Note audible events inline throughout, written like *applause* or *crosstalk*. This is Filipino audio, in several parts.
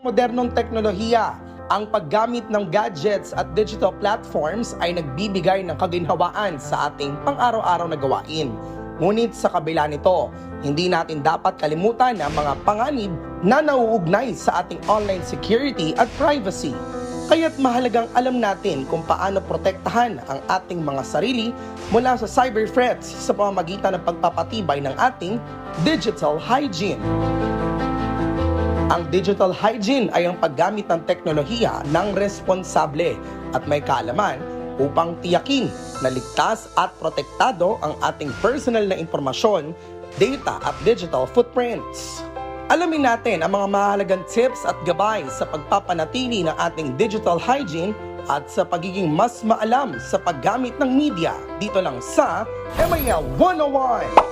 modernong teknolohiya, ang paggamit ng gadgets at digital platforms ay nagbibigay ng kaginhawaan sa ating pang-araw-araw na gawain. Ngunit sa kabila nito, hindi natin dapat kalimutan ang mga panganib na nauugnay sa ating online security at privacy. Kaya't mahalagang alam natin kung paano protektahan ang ating mga sarili mula sa cyber threats sa pamamagitan ng pagpapatibay ng ating digital hygiene. Ang digital hygiene ay ang paggamit ng teknolohiya ng responsable at may kaalaman upang tiyakin na ligtas at protektado ang ating personal na impormasyon, data at digital footprints. Alamin natin ang mga mahalagang tips at gabay sa pagpapanatili ng ating digital hygiene at sa pagiging mas maalam sa paggamit ng media dito lang sa MIL 101!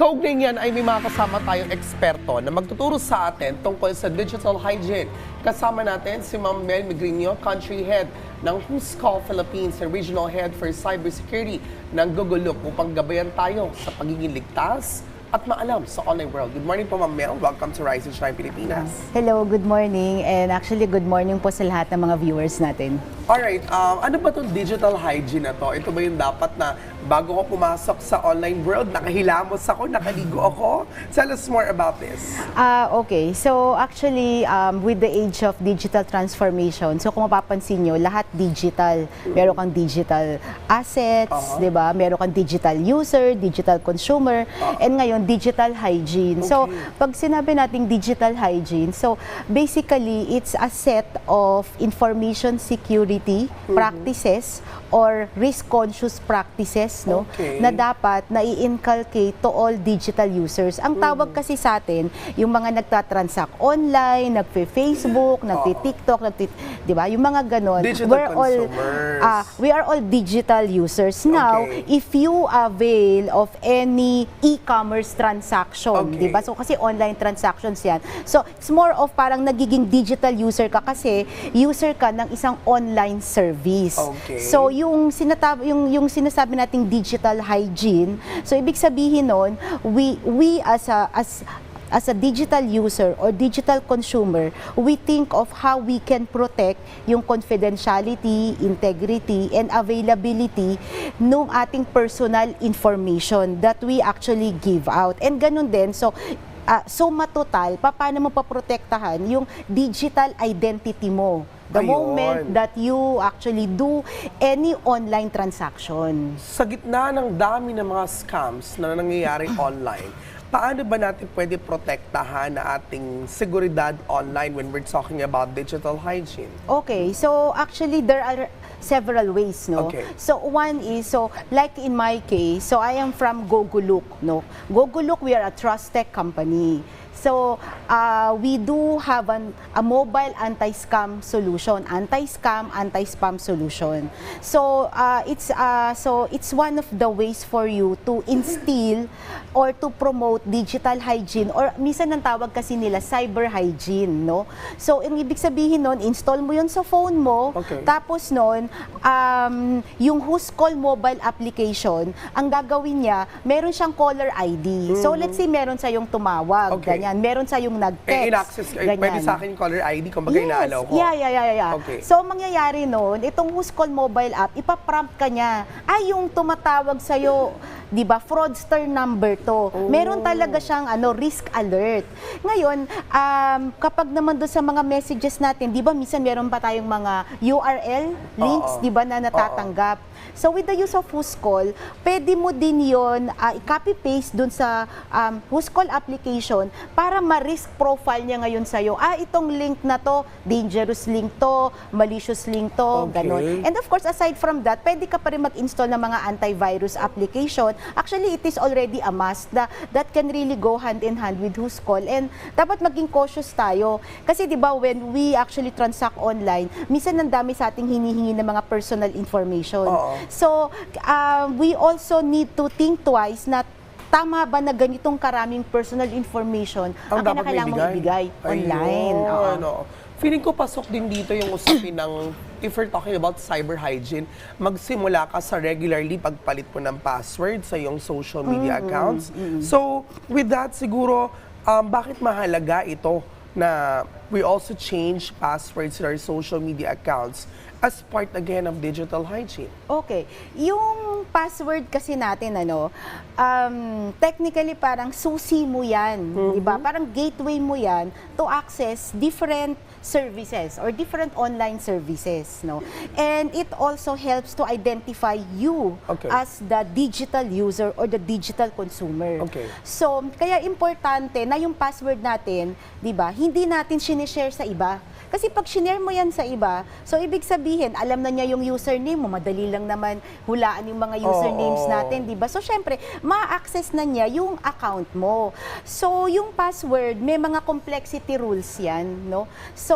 Kaugnay niyan ay may mga kasama tayong eksperto na magtuturo sa atin tungkol sa digital hygiene. Kasama natin si Ma'am Mel Migrino, Country Head ng Who's Call Philippines and Regional Head for Cybersecurity ng Google Look upang gabayan tayo sa pagiging ligtas at maalam sa online world. Good morning po Ma'am Mel. Welcome to Rise and Shine Pilipinas. Hello, good morning. And actually, good morning po sa lahat ng mga viewers natin. Alright, um, ano ba itong digital hygiene na to? Ito ba yung dapat na bago ko pumasok sa online world, nakahilamos ako, nakaligo ako? Tell us more about this. Ah, okay. So actually, um, with the age of digital transformation, so kung mapapansin nyo, lahat digital. Meron kang digital assets, Uh-huh. di ba? Meron kang digital user, digital consumer, and ngayon, digital hygiene. So, Okay. pag sinabi nating digital hygiene, so basically, it's a set of information security Mm-hmm. practices or risk-conscious practices, no? Okay. Na dapat na i-inculcate to all digital users. Ang tawag Mm. kasi sa atin, yung mga nagtatransact online, nagpe-Facebook, nagti-TikTok, nagti, 'di ba? Yung mga ganon. Digital all consumers. ah, we are all digital users. Now, Okay. if you avail of any e-commerce transaction, Okay. 'di ba? So kasi online transactions 'yan. So, it's more of parang nagiging digital user ka kasi user ka ng isang online service. Okay. So, yung sinatab yung yung sinasabi nating digital hygiene, so ibig sabihin nun, we we as a as as a digital user or digital consumer, we think of how we can protect yung confidentiality, integrity, and availability ng ating personal information that we actually give out. And ganun din, so ah, so matutal, pa- paano mo paprotektahan yung digital identity mo? The Ayun. moment that you actually do any online transaction. Sa gitna ng dami ng mga scams na nangyayari *clears throat* online, paano ba natin pwede protektahan na ating seguridad online when we're talking about digital hygiene? Okay, so actually there are several ways, no? Okay. So one is so like in my case, so I am from Goguluk, no? Goguluk we are a trust tech company. So uh, we do have an, a mobile anti-scam solution, anti-scam, anti-spam solution. So uh, it's uh, so it's one of the ways for you to instill or to promote digital hygiene or minsan ang tawag kasi nila cyber hygiene, no? So ang ibig sabihin nun, install mo yun sa phone mo, Okay. tapos nun, um, yung Who's Call mobile application, ang gagawin niya, meron siyang caller ID. So let's say meron sa yung tumawag, Mm-hmm. Okay. ganyan. Meron sa yung nag-text, Eh, in-access, eh, pwede ganyan. sa akin yung caller ID kung bagay inaalaw ko. Yeah, yeah, yeah, yeah. Okay. So, ang mangyayari noon, itong Who's Call mobile app, ipaprompt ka niya, ay, yung tumatawag sa'yo, di ba, fraudster number to. Oh. Meron talaga siyang ano, risk alert. Ngayon, um, kapag naman doon sa mga messages natin, di ba, minsan meron pa tayong mga URL links, Oo. di ba, na natatanggap. So with the use of Who's Call, pwede mo din yon uh, i-copy-paste dun sa um, Who's Call application para ma-risk profile niya ngayon sa'yo. Ah, itong link na to, dangerous link to, malicious link to, Okay. ganon. And of course, aside from that, pwede ka pa rin mag-install ng mga antivirus application. Actually, it is already a must na that can really go hand in hand with Who's Call. And dapat maging cautious tayo. Kasi di ba, when we actually transact online, minsan ang dami sa ating hinihingi ng mga personal information. Oo. So, um, we also need to think twice na tama ba na ganitong karaming personal information ang, Ang dapat kinakailangan mong ibigay online. Ayun, Oo. ano. Feeling ko pasok din dito yung usapin ng if we're talking about cyber hygiene, magsimula ka sa regularly pagpalit mo ng password sa iyong social media accounts. So, with that siguro um, bakit mahalaga ito na we also change passwords in our social media accounts as part again of digital hygiene? Okay. Yung password kasi natin, ano, um, technically parang susi mo yan, di ba? Parang gateway mo yan to access different services or different online services, no? And it also helps to identify you Okay. as the digital user or the digital consumer. Okay. So, kaya importante na yung password natin, 'di ba? Hindi natin sinishare sa iba. Kasi pag shinare mo yan sa iba, so ibig sabihin, alam na niya yung username mo, madali lang naman hulaan yung mga usernames Oo. natin, 'di ba? So syempre, ma-access na niya yung account mo. So yung password, may mga complexity rules 'yan, no? So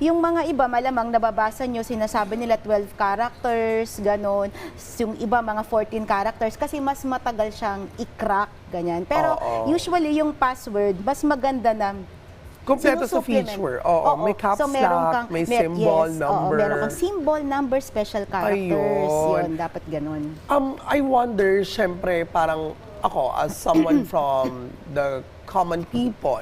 yung mga iba malamang nababasa nyo, sinasabi nila 12 characters, ganon. Yung iba mga 14 characters kasi mas matagal siyang i-crack, ganyan. Pero Oo. usually yung password, mas maganda na Kompleto sa feature. Oo, may caps so, meron lock, kang, may mer- symbol, yes, number. Oo, meron kang symbol, number, special characters. Ayun. Yun, dapat ganun. Um, I wonder, syempre, parang ako, as someone *clears throat* from the common people,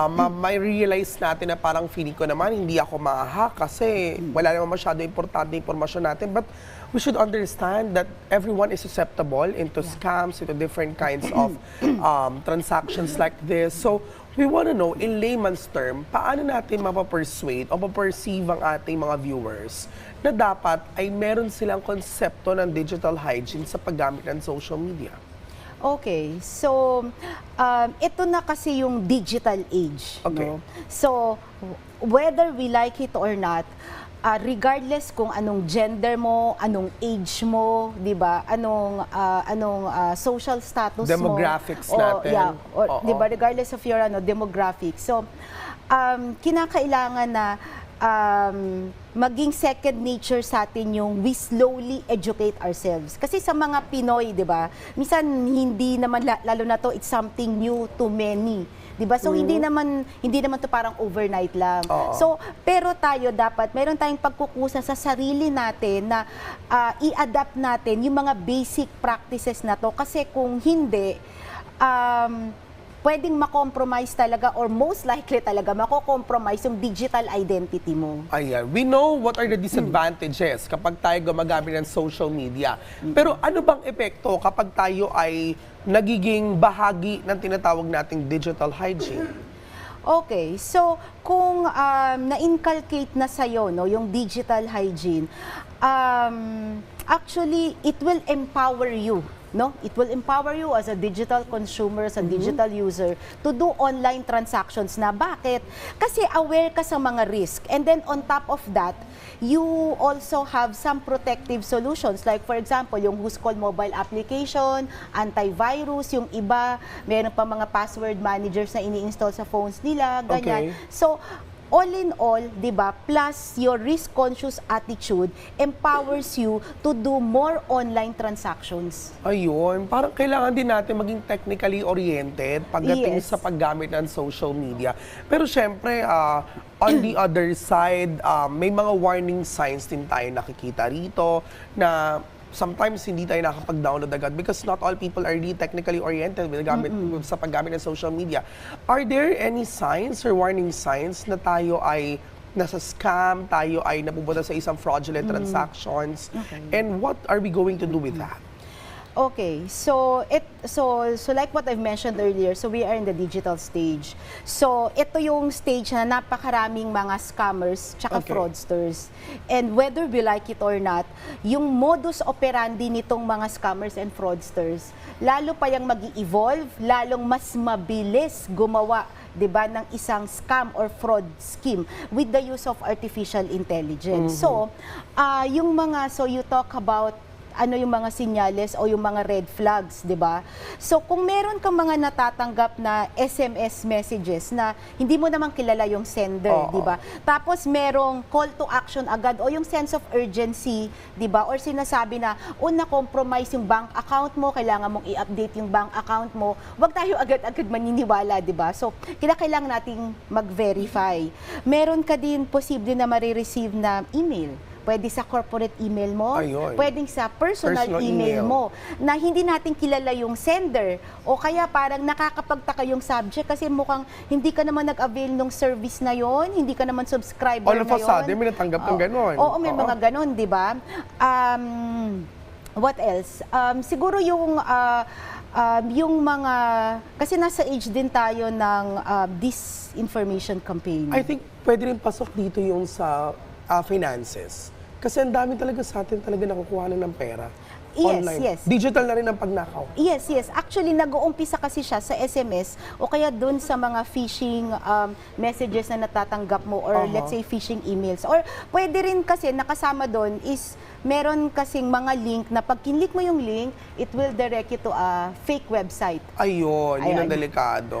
um, ma- *clears throat* may realize natin na parang feeling ko naman, hindi ako mahahack kasi wala naman masyado importante impormasyon natin. But we should understand that everyone is susceptible into scams, into different kinds of *clears throat* um, transactions like this. So, we want to know, in layman's term, paano natin mapapersuade o maperceive ang ating mga viewers na dapat ay meron silang konsepto ng digital hygiene sa paggamit ng social media. Okay, so um, ito na kasi yung digital age. Okay. No? So, whether we like it or not, ah, regardless kung anong gender mo, anong age mo, 'di ba? Anong ah, anong ah, social status Demographics mo. natin. Yeah, or, Oo. 'di ba regardless of your ano demographic. So, um, kinakailangan na um, maging second nature sa atin yung we slowly educate ourselves. Kasi sa mga Pinoy, 'di ba? Minsan hindi naman la- lalo na to it's something new to many. 'Di ba? So hindi naman hindi naman to parang overnight lang. Oo. So pero tayo dapat meron tayong pagkukusa sa sarili natin na ah, i-adapt natin yung mga basic practices na to kasi kung hindi um, pwedeng makompromise talaga or most likely talaga mako-compromise yung digital identity mo. Ayan. We know what are the disadvantages kapag tayo gumagamit ng social media. Pero ano bang epekto kapag tayo ay nagiging bahagi ng tinatawag nating digital hygiene? Okay, so kung um, na-inculcate na sa'yo no, yung digital hygiene, um, actually, it will empower you. No? It will empower you as a digital consumer, as a digital user to do online transactions na. Bakit? Kasi aware ka sa mga risk. And then on top of that, you also have some protective solutions. Like for example, yung Who's Call mobile application, antivirus, yung iba, meron pa mga password managers na ini-install sa phones nila, ganyan. Okay. So, all in all, 'di ba? Plus your risk conscious attitude empowers you to do more online transactions. Ayun, parang kailangan din natin maging technically oriented pagdating Yes. sa paggamit ng social media. Pero syempre, ah, on the other side, ah, may mga warning signs din tayo nakikita rito na sometimes hindi tayo nakapag-download agad because not all people are really technically oriented with gamit, sa paggamit ng social media. Are there any signs or warning signs na tayo ay nasa scam, tayo ay napupunta sa isang fraudulent transactions? And what are we going to do with that? Okay, so it so so like what I've mentioned earlier, so we are in the digital stage. So ito yung stage na napakaraming mga scammers tsaka Okay. fraudsters. And whether we like it or not, yung modus operandi nitong mga scammers and fraudsters, lalo pa yung mag-evolve, lalong mas mabilis gumawa 'di ba ng isang scam or fraud scheme with the use of artificial intelligence. So, ah yung mga so you talk about ano yung mga sinyales o yung mga red flags, 'di ba? So kung meron kang mga natatanggap na SMS messages na hindi mo naman kilala yung sender, Oo. 'di ba? Tapos merong call to action agad o yung sense of urgency, 'di ba? Or sinasabi na, "O na-compromise yung bank account mo, kailangan mong i-update yung bank account mo." Huwag tayo agad-agad maniniwala, 'di ba? So kailangan nating mag-verify. Meron ka din posible na marireceive na email pwede sa corporate email mo, Ayun. pwedeng sa personal, Personal email, email. mo na hindi natin kilala yung sender o kaya parang nakakapagtaka yung subject kasi mukhang hindi ka naman nag-avail ng service na yon, hindi ka naman subscriber All of a sudden, may natanggap ng ganon. Oo, may Oo. mga ganon, di ba? Um, what else? Um, siguro yung ah, um, yung mga kasi nasa age din tayo ng ah, disinformation campaign. I think pwede rin pasok dito yung sa ah, finances. Kasi ang dami talaga sa atin talaga nakukuha ng pera. Yes, online. yes. Digital na rin ang pagnakaw. Yes, yes. Actually, nag-uumpisa kasi siya sa SMS o kaya dun sa mga phishing um, messages na natatanggap mo or Aha. let's say phishing emails. Or pwede rin kasi nakasama doon is meron kasing mga link na pag kinlik mo yung link, it will direct you to a fake website. Ayun, yun Ayun. ang delikado.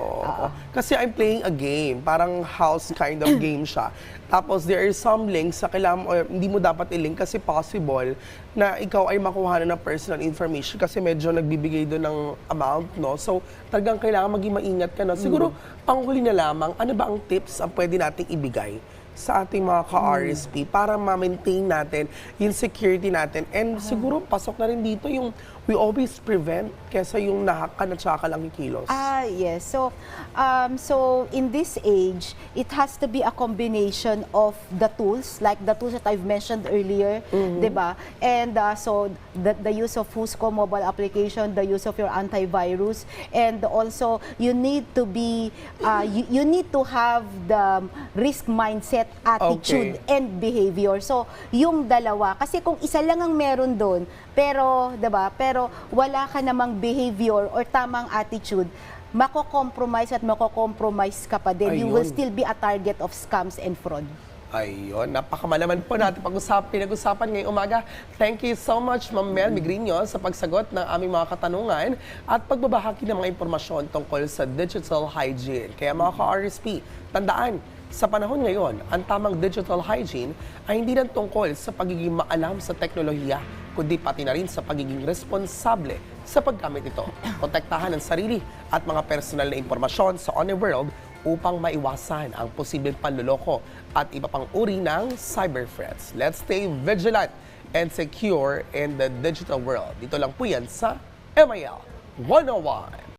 Kasi I'm playing a game, parang house kind of *clears throat* game siya. Tapos there are some links sa kailangan or hindi mo dapat i-link kasi possible na ikaw ay makuha na ng personal information kasi medyo nagbibigay doon ng amount, no? So, talagang kailangan maging maingat ka na. Siguro, panghuli na lamang, ano ba ang tips ang pwede nating ibigay sa ating mga ka-RSP para ma-maintain natin yung security natin. And siguro, pasok na rin dito yung we always prevent kesa yung nahakan at saka lang kilos. Ah, yes. So, um, so in this age, it has to be a combination of the tools, like the tools that I've mentioned earlier, Mm-hmm. 'di ba? And uh, so the, the use of Fusco mobile application, the use of your antivirus, and also you need to be, uh, you, you need to have the risk mindset, attitude, Okay. and behavior. So, yung dalawa. Kasi kung isa lang ang meron doon, pero, 'di ba? Pero wala ka namang behavior or tamang attitude, mako-compromise at mako-compromise ka pa din. You will Ayun. still be a target of scams and fraud. Ayun, napakamalaman po natin pag-usap, pinag-usapan ngayong umaga. Thank you so much, Ma'am Mel Migrinyo, sa pagsagot ng aming mga katanungan at pagbabahagi ng mga impormasyon tungkol sa digital hygiene. Kaya mga ka-RSP, tandaan, sa panahon ngayon, ang tamang digital hygiene ay hindi lang tungkol sa pagiging maalam sa teknolohiya, kundi pati na rin sa pagiging responsable sa paggamit nito. Protektahan ang sarili at mga personal na impormasyon sa On World upang maiwasan ang posibleng panluloko at iba pang uri ng cyber threats. Let's stay vigilant and secure in the digital world. Dito lang po yan sa MIL 101.